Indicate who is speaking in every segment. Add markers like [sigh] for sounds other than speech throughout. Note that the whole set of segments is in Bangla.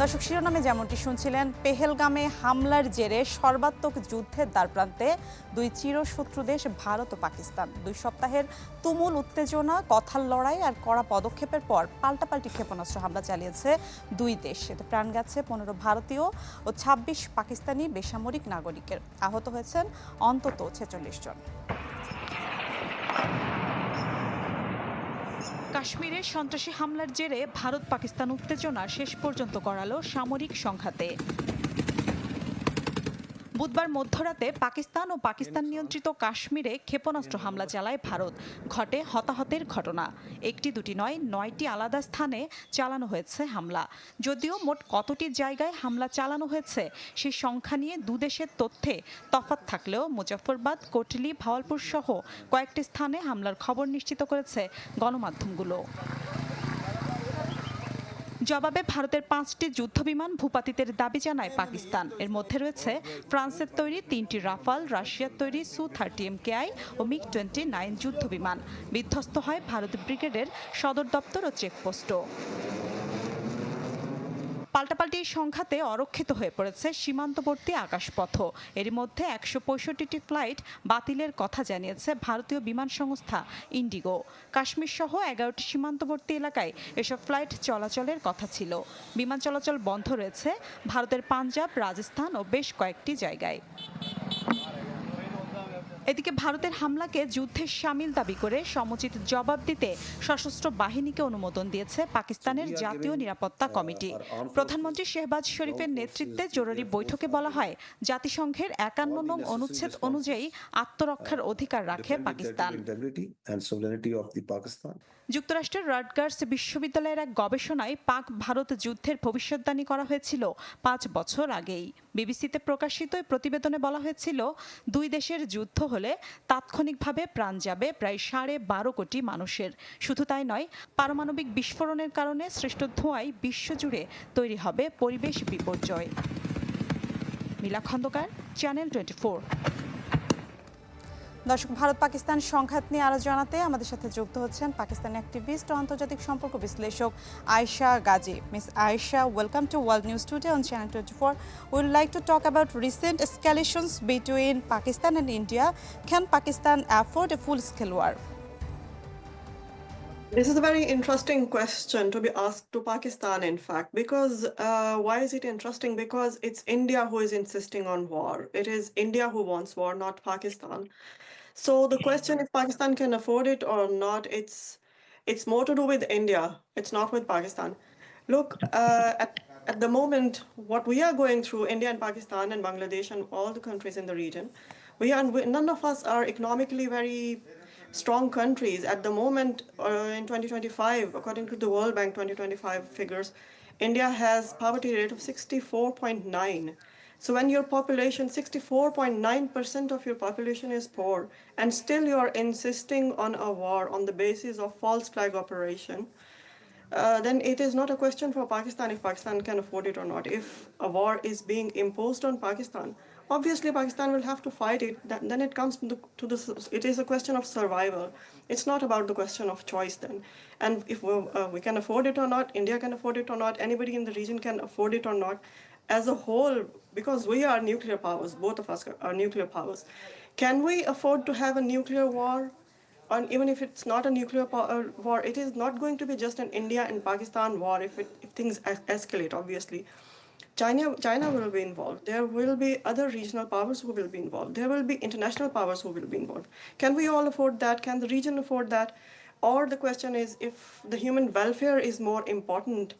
Speaker 1: দর্শক, শিরোনামে যেমনটি শুনছিলেন, পেহেলগামে হামলার জেরে সর্বাত্মক যুদ্ধের দ্বারপ্রান্তে দুই চিরশত্রু দেশ, ভারত ও পাকিস্তান। দুই সপ্তাহের তুমুল উত্তেজনা, কথার লড়াই আর কড়া পদক্ষেপের পর পাল্টাপাল্টি ক্ষেপণাস্ত্র হামলা চালিয়েছে দুই দেশ। এতে প্রাণ গেছে পনেরো ভারতীয় ও ২৬ পাকিস্তানি বেসামরিক নাগরিকের। আহত হয়েছেন অন্তত ছেচল্লিশ জন। কাশ্মীরে সন্ত্রাসী হামলার জেরে ভারত পাকিস্তান উত্তেজনা শেষ পর্যন্ত করালো সামরিক সংঘাতে। বুধবার মধ্যরাতে পাকিস্তান ও পাকিস্তান নিয়ন্ত্রিত কাশ্মীরে ক্ষেপণাস্ত্র হামলা চালায় ভারত। ঘটে হতাহতের ঘটনা। একটি দুটি নয়, নয়টি আলাদা স্থানে চালানো হয়েছে হামলা। যদিও মোট কতটি জায়গায় হামলা চালানো হয়েছে সেই সংখ্যা নিয়ে দুদেশের তথ্যে তফাৎ থাকলেও মুজফ্ফরবাদ, কোটলি, ভাওয়ালপুর সহ কয়েকটি স্থানে হামলার খবর নিশ্চিত করেছে গণমাধ্যমগুলো। জবাবে ভারতের পাঁচটি যুদ্ধ বিমান ভূপাতিতের দাবি জানায় পাকিস্তান। এর মধ্যে রয়েছে ফ্রান্সের তৈরি তিনটি রাফাল, রাশিয়ার তৈরি Su thirty M K I O MiG twenty nine যুদ্ধ বিমান বিধ্বস্ত হয় ভারত ব্রিগেডের সদর দপ্তর ও চেকপোস্টও। পাল্টাপাল্টি সংখ্যাতে অরক্ষিত হয়ে পড়েছে সীমান্তবর্তী আকাশপথ এর মধ্যে একশো পঁয়ষট্টিটি ফ্লাইট বাতিলের কথা জানিয়েছে ভারতীয় বিমান সংস্থা ইন্ডিগো। কাশ্মীর সহ এগারোটি সীমান্তবর্তী এলাকায় এসব ফ্লাইট চলাচলের কথা ছিল। বিমান চলাচল বন্ধ রয়েছে ভারতের পাঞ্জাব, রাজস্থান ও বেশ কয়েকটি জায়গায়। এদিকে ভারতের হামলাকে যুদ্ধের সামিল দাবি করে সমুচিত জবাব দিতে সশস্ত্র বাহিনীকে অনুমোদন দিয়েছে পাকিস্তানের জাতীয় নিরাপত্তা কমিটি। প্রধানমন্ত্রী শেহবাজ শরীফের নেতৃত্বে জরুরি বৈঠকে বলা হয় জাতিসংঘের একান্ন নং অনুচ্ছেদ অনুযায়ী আত্মরক্ষার অধিকার রাখে পাকিস্তান. যুক্তরাষ্ট্রের রাটগার্স বিশ্ববিদ্যালয়ের এক গবেষণায় পাক ভারত যুদ্ধের ভবিষ্যদ্বাণী করা হয়েছিল পাঁচ বছর আগেই। বিবিসিতে প্রকাশিত এই প্রতিবেদনে বলা হয়েছিল দুই দেশের যুদ্ধ হলে তাৎক্ষণিকভাবে প্রাণ যাবে প্রায় সাড়ে বারো কোটি মানুষের। শুধু তাই নয়, পারমাণবিক বিস্ফোরণের কারণে সৃষ্ট ধোঁয়ায় বিশ্বজুড়ে তৈরি হবে পরিবেশ বিপর্যয়। মিলা খন্দকার চ্যানেল টোয়েন্টি দর্শক, ভারত পাকিস্তান সংঘাত নিয়ে আরও জানাতে আমাদের সাথে যুক্ত হচ্ছেন পাকিস্তানি অ্যাক্টিভিস্ট ও আন্তর্জাতিক সম্পর্ক বিশ্লেষক Ayesha Gazi. Miss Ayesha welcome to World News Today on Channel Twenty Four will like to talk about recent escalations between Pakistan and India can Pakistan afford a full খেলোয়াড় war?
Speaker 2: This is a very interesting question to be asked to Pakistan, in fact, because uh, why is it interesting? Because it's India who is insisting on war. It is India who wants war, not Pakistan. So the question if Pakistan can afford it or not, it's it's more to do with India. It's not with Pakistan. Look, uh, at, at the moment, what we are going through, India and Pakistan and Bangladesh and all the countries in the region, we are none of us are economically very strong countries. At the moment, uh, in 2025, according to the World Bank 2025 figures, India has poverty rate of 64.9. So when your population, 64.9% of your population is poor, and still you are insisting on a war on the basis of false flag operation, uh, then it is not a question for Pakistan if Pakistan can afford it or not. If a war is being imposed on Pakistan, obviously Pakistan will have to fight it. Th- then it comes to the, to the it is a question of survival. It's not about the question of choice then. And if we, uh, we can afford it or not, India can afford it or not, anybody in the region can afford it or not, as a whole, because we are nuclear powers, both of us are nuclear powers. Can we afford to have a nuclear war? and even if it's not a nuclear uh, war, it is not going to be just an India and Pakistan war if, it, if things escalate, obviously. China, China will be involved. There will be other regional powers who will be involved. There will be international powers who will be involved. Can we all afford that? Can the region afford that? Or the question is if the human welfare is more important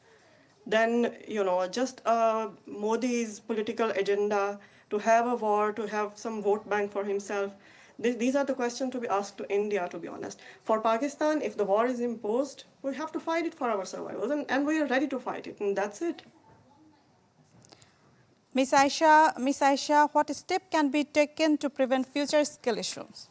Speaker 2: than, you know, just uh, Modi's political agenda to have a war, to have some vote bank for himself. Th- These are the questions to be asked to India, to be honest. For Pakistan, if the war is imposed, we have to fight it for our survival, and, and we are ready to fight it, and that's it.
Speaker 1: Miss Aisha, Miss Aisha, what step can be taken to prevent future escalations?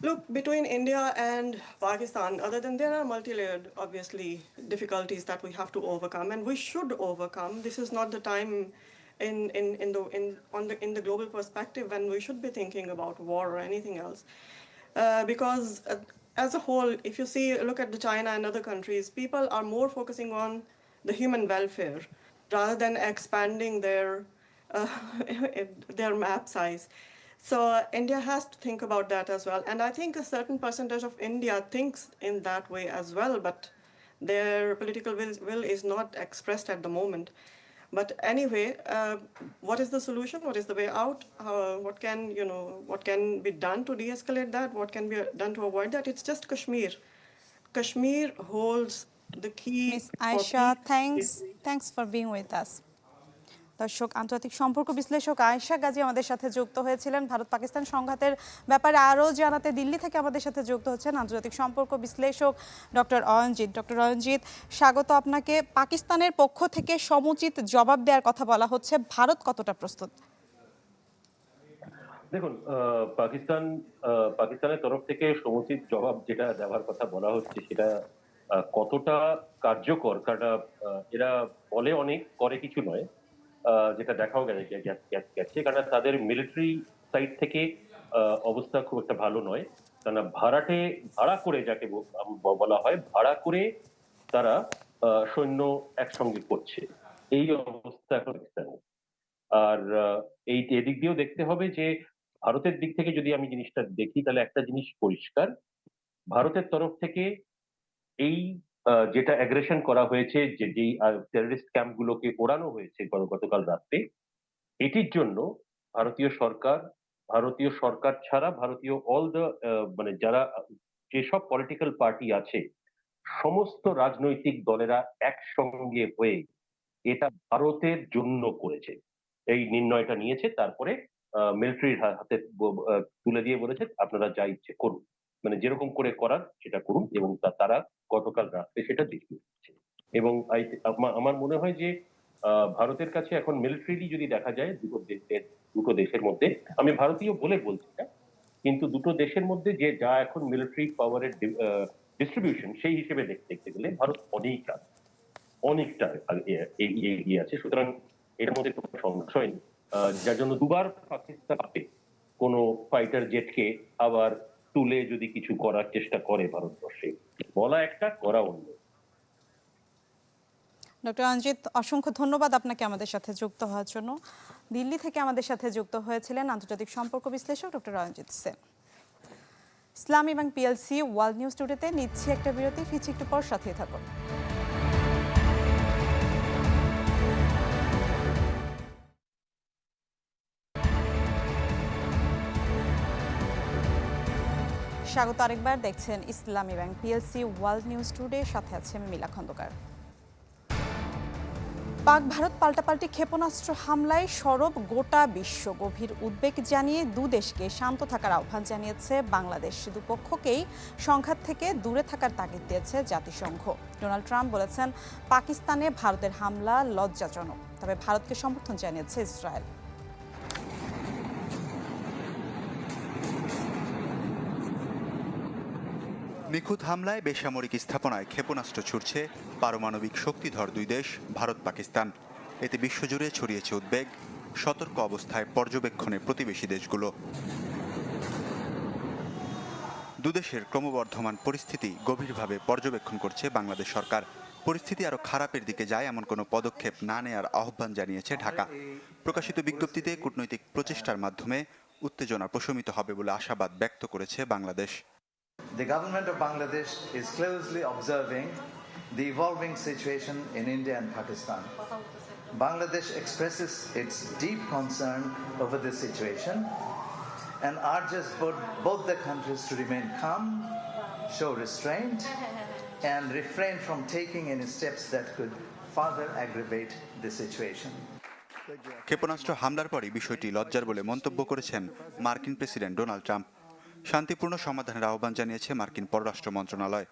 Speaker 2: Look, between India and Pakistan, other than there are multi-layered, obviously, difficulties that we have to overcome, and we should overcome. This is not the time in, in, in the in on the in the global perspective when we should be thinking about war or anything else. Uh, because uh, as a whole, if you see, look at the China and other countries, people are more focusing on the human welfare rather than expanding their uh, [laughs] their map size. So India has to think about that as well. And I think a certain percentage of India thinks in that way as well, but their political will, will is not expressed at the moment. But anyway, uh, what is the solution? What is the way out? What can you know? What can be done to de-escalate that? What can be done to avoid that? It's just Kashmir. Kashmir holds the key.
Speaker 3: Miss
Speaker 2: for
Speaker 3: Ayesha
Speaker 2: peace.
Speaker 3: Thanks thanks for being with দর্শক আন্তর্জাতিক সম্পর্ক বিশ্লেষক আয়েশা গাজী আমাদের সাথে যুক্ত হয়েছিলেন ভারত পাকিস্তান সংঘাতের ব্যাপারে আরও জানাতে দিল্লি থেকে আমাদের সাথে যুক্ত হচ্ছেন আন্তর্জাতিক সম্পর্ক বিশ্লেষক ডক্টর অয়নজিৎ ডক্টর অয়নজিৎ স্বাগত আপনাকে পাকিস্তানের পক্ষ থেকে সমুচিত জবাব দেওয়ার কথা বলা হচ্ছে ভারত কতটা প্রস্তুত
Speaker 4: দেখুন আহ, পাকিস্তান পাকিস্তানের তরফ থেকে সমুচিত জবাব যেটা দেওয়ার কথা বলা হচ্ছে সেটা কতটা কার্যকর? কারণ এরা বলে অনেক, করে কিছু নয়। যেটা দেখাও গেছে কারণ, তাদের মিলিটারি সাইড থেকে অবস্থা খুব একটা ভালো নয়। কারণ, ভাড়াটে, ভাড়া করে যাকে বলা হয়, ভাড়া করে তারা সৈন্য একসঙ্গে করছে। এই অবস্থা এখন আর এই, এদিক দিয়েও দেখতে হবে যে, ভারতের দিক থেকে যদি আমি জিনিসটা দেখি, তাহলে একটা জিনিস পরিষ্কার। ভারতের তরফ থেকে এই যেটা অ্যাগ্রেশন করা হয়েছে, যে যেই টেররিস্ট ক্যাম্পগুলোকে ওড়ানো হয়েছে গত- গতকাল রাত্রে এটির জন্য ভারতীয় সরকার ভারতীয় সরকার ছাড়া ভারতীয় অল দ্য মানে যারা যেসব পলিটিক্যাল পার্টি আছে, সমস্ত রাজনৈতিক দলেরা একসঙ্গে হয়ে এটা ভারতের জন্য করেছে। এই নির্ণয়টা নিয়েছে, তারপরে মিলিটারির হাতে তুলে দিয়ে বলেছে, আপনারা যা ইচ্ছে করুন। মানে যেরকম করে করার সেটা করুন এবং তারা গতকাল রাত্রে সেটা দেখিয়ে এবং আমার মনে হয় যে ভারতের কাছে এখন মিলিটারি যদি দেখা যায়, দুটো দেশের দুটো দেশের মধ্যে, আমি ভারতীয় বলে বলছি না, কিন্তু দুটো দেশের মধ্যে যে, যা এখন মিলিটারি পাওয়ারের ডিস্ট্রিবিউশন সেই হিসেবে দেখতে গেলে ভারত অনেক অনেকটা এগিয়ে আছে। সুতরাং এর মধ্যে কোনো সংশয় নেই। যার জন্য দুবার পাকিস্তান কোনো ফাইটার জেটকে আবার তুলে যদি কিছু করার চেষ্টা করে ভারতবর্ষে, বলা একটা, করা অন্য।
Speaker 3: ডক্টর অঞ্জিত, অসংখ্য ধন্যবাদ আপনাকে আমাদের সাথে যুক্ত হওয়ার জন্য। দিল্লি থেকে আমাদের সাথে যুক্ত হয়েছিলেন আন্তর্জাতিক সম্পর্ক বিশ্লেষক ডক্টর রঞ্জিত সেন। ইসলাম এবং পিএলসি ওয়ার্ল্ড নিউজ টুডেতে নিচ্ছি একটা বিরতি, ফিরছি একটু পর সাথে থাকুন। স্বাগত আরেকবার। দেখছেন Islami Bank PLC World News Today. সাথে আছে মিলা খন্দকার। পাক ভারত পাল্টাপাল্টি ক্ষেপণাস্ত্র হামলায় সরব গোটা বিশ্ব। গভীর উদ্বেগ জানিয়ে দু দেশকে শান্ত থাকার আহ্বান জানিয়েছে বাংলাদেশ। দুপক্ষকেই সংঘাত থেকে দূরে থাকার তাগিদ দিয়েছে জাতিসংঘ। ডোনাল্ড ট্রাম্প বলেছেন, পাকিস্তানে ভারতের হামলা লজ্জাজনক। তবে ভারতকে সমর্থন জানিয়েছে ইসরায়েল।
Speaker 5: নিখুঁত হামলায় বেসামরিক স্থাপনায় ক্ষেপণাস্ত্র ছুটছে পারমাণবিক শক্তিধর দুই দেশ, ভারত, পাকিস্তান। এতে বিশ্বজুড়ে ছড়িয়েছে উদ্বেগ, সতর্ক অবস্থায় পর্যবেক্ষণে প্রতিবেশী দেশগুলো। দুদেশের ক্রমবর্ধমান পরিস্থিতি গভীরভাবে পর্যবেক্ষণ করছে বাংলাদেশ সরকার। পরিস্থিতি আরও খারাপের দিকে যায় এমন কোনো পদক্ষেপ না নেয়ার আহ্বান জানিয়েছে ঢাকা। প্রকাশিত বিজ্ঞপ্তিতে কূটনৈতিক প্রচেষ্টার মাধ্যমে উত্তেজনা প্রশমিত হবে বলে আশাবাদ ব্যক্ত করেছে Bangladesh.
Speaker 6: The government of Bangladesh is closely observing the evolving situation in India and Pakistan. Bangladesh expresses its deep concern over this situation and urges both, both the countries to remain calm, show restraint, and refrain from taking any steps that could further aggravate the situation.
Speaker 5: ক্ষেপণাস্ত্র হামলার পরই বিষয়টি লজ্জার বলে মন্তব্য করেছেন মার্কিন প্রেসিডেন্ট ডোনাল্ড ট্রাম্প শান্তিপূর্ণ সমাধানের আহ্বান জানিয়েছে মার্কিন পররাষ্ট্র মন্ত্রণালয়.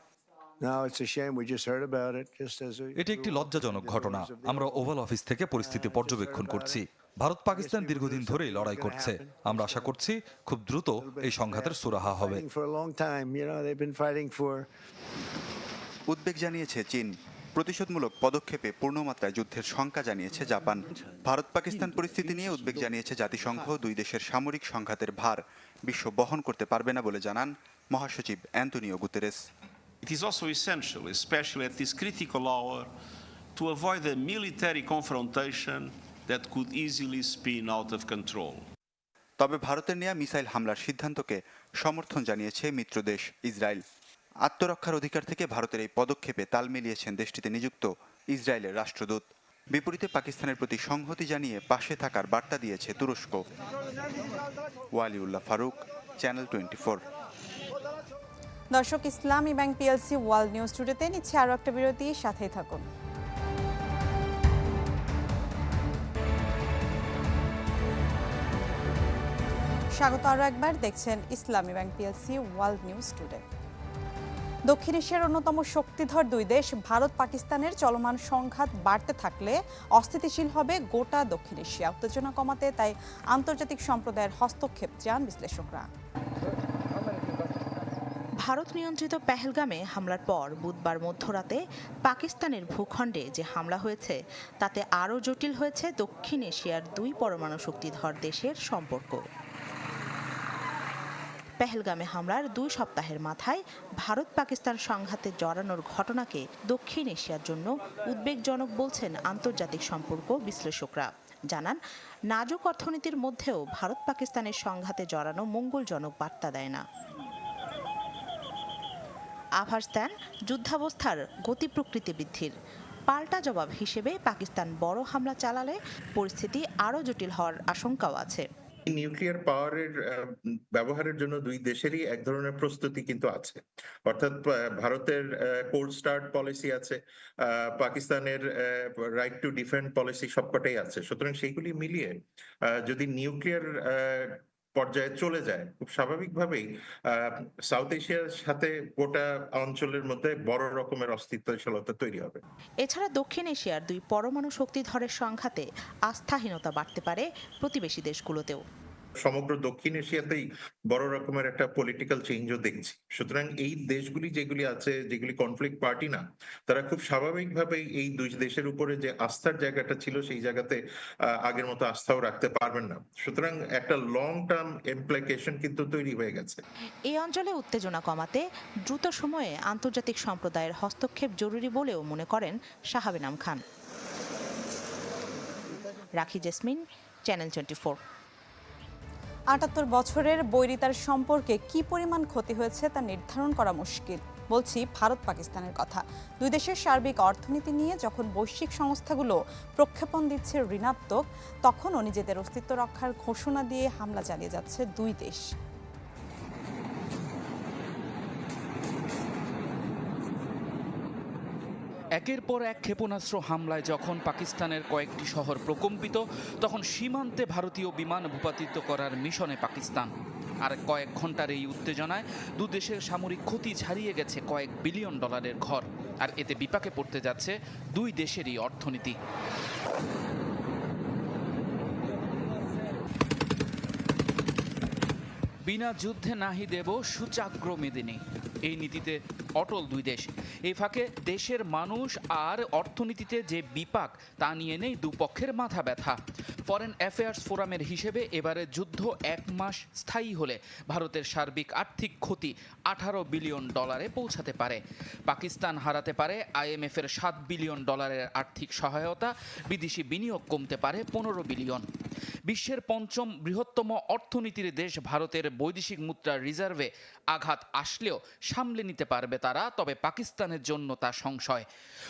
Speaker 7: এটি একটি লজ্জাজনক ঘটনা আমরা ওভাল অফিস থেকে পরিস্থিতি পর্যবেক্ষণ করছি ভারত পাকিস্তান দীর্ঘদিন ধরেই লড়াই করছে আমরা আশা করছি খুব দ্রুত এই সংঘাতের সুরাহা হবে.
Speaker 5: উদ্বেগ জানিয়েছে চীন প্রতিশোধমূলক পদক্ষেপে পূর্ণমাত্রায় যুদ্ধের শঙ্কা জানিয়েছে জাপান। ভারত পাকিস্তান পরিস্থিতি নিয়ে উদ্বেগ জানিয়েছে জাতিসংঘ দুই দেশের সামরিক সংঘাতের ভার। বিশ্ব বহন করতে পারবে না বলে জানান মহাসচিব Antonio Guterres.
Speaker 8: It is also essential, especially at this critical hour, to avoid a military confrontation that could easily spin out of control.
Speaker 5: তবে ভারতের নেয়া মিসাইল হামলার সিদ্ধান্তকে সমর্থন জানিয়েছে মিত্রদেশ ইসরায়েল। আত্মরক্ষার অধিকার থেকে ভারতের এই পদক্ষেপে তাল মিলিয়েছেন দেশটিতে নিযুক্ত ইসরায়েলের রাষ্ট্রদূত। বিপরীতে পাকিস্তানের প্রতি সংহতি জানিয়ে পাশে থাকার বার্তা দিয়েছে তুরস্ক। Waliullah Faruk, Channel Twenty Four
Speaker 3: দর্শক, Islami Bank PLC World News টুডেতে নিচ্ছে আরও একটা বিরতি, সাথেই থাকুন। স্বাগত আরও একবার, দেখছেন Islami Bank PLC World News Today. দক্ষিণ এশিয়ার অন্যতম শক্তিধর দুই দেশ, ভারত, পাকিস্তানের চলমান সংঘাত বাড়তে থাকলে অস্থিতিশীল হবে গোটা দক্ষিণ এশিয়া। উত্তেজনা কমাতে তাই আন্তর্জাতিক সম্প্রদায়ের হস্তক্ষেপ চান বিশ্লেষকরা।
Speaker 9: ভারত নিয়ন্ত্রিত পেহেলগামে হামলার পর বুধবার মধ্যরাতে পাকিস্তানের ভূখণ্ডে যে হামলা হয়েছে, তাতে আরও জটিল হয়েছে দক্ষিণ এশিয়ার দুই পরমাণু শক্তিধর দেশের সম্পর্ক। পেহেলগামে হামলার দুই সপ্তাহের মাথায় ভারত পাকিস্তান সংঘাতে জড়ানোর ঘটনাকে দক্ষিণ এশিয়ার জন্য উদ্বেগজনক বলছেন আন্তর্জাতিক সম্পর্ক বিশ্লেষকরা। জানান, নাজুক অর্থনীতির মধ্যেও ভারত পাকিস্তানের সংঘাতে জড়ানো মঙ্গলজনক বার্তা দেয় না। আভাস দেন, যুদ্ধাবস্থার গতি প্রকৃতি বৃদ্ধির। পাল্টা জবাব হিসেবে পাকিস্তান বড় হামলা চালালে পরিস্থিতি আরও জটিল হওয়ার আশঙ্কাও আছে।
Speaker 10: নিউক্লিয়ার পাওয়ারের ব্যবহারের জন্য দুই দেশেরই এক ধরনের প্রস্তুতি কিন্তু আছে। অর্থাৎ ভারতের কোল্ড স্টার্ট পলিসি আছে পাকিস্তানের রাইট টু ডিফেন্ড পলিসি সবকটাই আছে। সুতরাং সেইগুলি মিলিয়ে যদি নিউক্লিয়ার পর্যায়ে চলে যায়। খুব স্বাভাবিকভাবেই সাউথ এশিয়ার সাথে গোটা অঞ্চলের মধ্যে বড় রকমের অস্তিত্বশীলতা তৈরি হবে।
Speaker 9: এছাড়া দক্ষিণ এশিয়ার দুই পরমাণু শক্তিধরের সংঘাতে আস্থাহীনতা বাড়তে পারে প্রতিবেশী দেশগুলোতেও।
Speaker 10: সমগ্র দক্ষিণ এশিয়াতেই বড় রকমের একটা পলিটিক্যাল চেঞ্জও দেখছি। সুতরাং এই দেশগুলি যেগুলি আছে, যেগুলি কনফ্লিক্ট পার্টি না, তারা খুব স্বাভাবিকভাবেই এই দুই দেশের উপরে যে আস্থার জায়গাটা ছিল, সেই জায়গাতে আগের মতো আস্থাও রাখতে পারবেন না। সুতরাং একটা লং টার্ম ইমপ্লিকেশন কিন্তু তৈরি হয়ে গেছে।
Speaker 9: এই অঞ্চলে উত্তেজনা কমাতে দ্রুত সময়ে আন্তর্জাতিক সম্প্রদায়ের হস্তক্ষেপ জরুরি বলেও মনে করেন শাহাবিনাম খান। রাখি জেসমিন, চ্যানেল টোয়েন্টি
Speaker 3: আটাত্তর বছরের বৈরিতার সম্পর্কে কি পরিমাণ ক্ষতি হয়েছে তা নির্ধারণ করা মুশকিল, বলছি ভারত পাকিস্তানের কথা। দুই দেশের সার্বিক অর্থনীতি নিয়ে যখন বৈশ্বিক সংস্থাগুলো প্রক্ষেপণ দিচ্ছে ঋণাত্মক, তখনও নিজেদের অস্তিত্ব রক্ষার ঘোষণা দিয়ে হামলা চালিয়ে যাচ্ছে দুই দেশ।
Speaker 11: একের পর এক ক্ষেপণাস্ত্র হামলায় যখন পাকিস্তানের কয়েকটি শহর প্রকম্পিত, তখন সীমান্তে ভারতীয় বিমান ভূপাতিত করার মিশনে পাকিস্তান। আর কয়েক ঘণ্টার এই উত্তেজনায় দু দেশের সামরিক ক্ষতি ছাড়িয়ে গেছে কয়েক বিলিয়ন ডলারের ঘর। আর এতে বিপাকে পড়তে যাচ্ছে দুই দেশেরই অর্থনীতি। বিনা যুদ্ধে নাহি দেব সুচাগ্র মেদিনী। এই নীতিতে অটল দুই দেশ। এই ফাঁকে দেশের মানুষ আর অর্থনীতিতে যে বিপাক, তা নিয়ে নেই দুপক্ষের মাথা ব্যথা। ফরেন অ্যাফেয়ার্স ফোরামের হিসেবে এবারে যুদ্ধ এক মাস স্থায়ী হলে ভারতের সার্বিক আর্থিক ক্ষতি আঠারো বিলিয়ন ডলারে পৌঁছাতে পারে। পাকিস্তান হারাতে পারে আইএমএফের সাত বিলিয়ন ডলারের আর্থিক সহায়তা, বিদেশি বিনিয়োগ কমতে পারে পনেরো বিলিয়ন। বিশ্বের পঞ্চম বৃহত্তম অর্থনীতির দেশ ভারতের বৈদেশিক মুদ্রার রিজার্ভে আঘাত আসলেও সামলে নিতে পারবে তারা, তবে পাকিস্তানের জন্য তা সংশয়।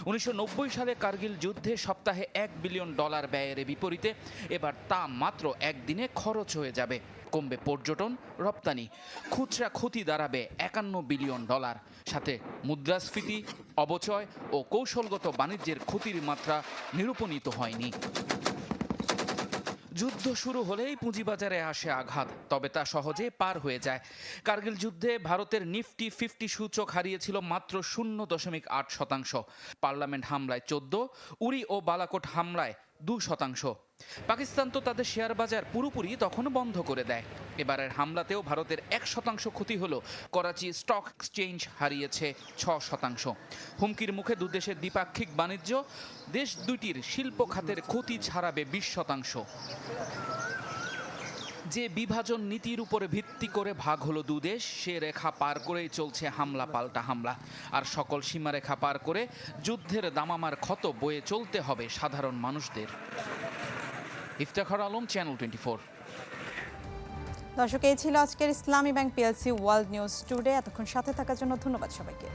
Speaker 11: উনিশশো নব্বই সালে কার্গিল যুদ্ধে সপ্তাহে এক বিলিয়ন ডলার ব্যয়ের বিপরীতে, এবার তা মাত্র একদিনে খরচ হয়ে যাবে। কমবে পর্যটন, রপ্তানি, খুচরা ক্ষতি দাঁড়াবে একান্ন বিলিয়ন ডলার। সাথে মুদ্রাস্ফীতি, অবচয় ও কৌশলগত বাণিজ্যের ক্ষতির মাত্রা নিরূপণিত হয়নি। যুদ্ধ শুরু হলেই পুঁজিবাজারে আসে আঘাত, তবে তা সহজে পার হয়ে যায়। কার্গিল যুদ্ধে ভারতের নিফটি ফিফটি সূচক হারিয়েছিল মাত্র শূন্য দশমিক আট শতাংশ। পার্লামেন্ট হামলায় চোদ্দ উড়ি ও বালাকোট হামলায় দু শতাংশ পাকিস্তান তো তাদের শেয়ার বাজার পুরোপুরি তখন বন্ধ করে দেয়। এবারের হামলাতেও ভারতের এক শতাংশ ক্ষতি হলো করাচি স্টক এক্সচেঞ্জ হারিয়েছে ছ শতাংশ। হুমকির মুখে দুদেশের দ্বিপাক্ষিক বাণিজ্য, দেশ দুইটির শিল্প খাতের ক্ষতি ছাড়াবে বিশ শতাংশ। যে বিভাজন নীতির উপরে ভিত্তি করে ভাগ হলো দুদেশ সে রেখা পার করেই চলছে হামলা, পাল্টা হামলা। আর সকল সীমারেখা পার করে যুদ্ধের দামামার ক্ষত বয়ে চলতে হবে সাধারণ মানুষদের। Iftekhar Alam Channel Twenty Four
Speaker 3: দর্শক, এই ছিল আজকের Islami Bank PLC World News Today এতক্ষণ সাথে থাকার জন্য ধন্যবাদ সবাইকে।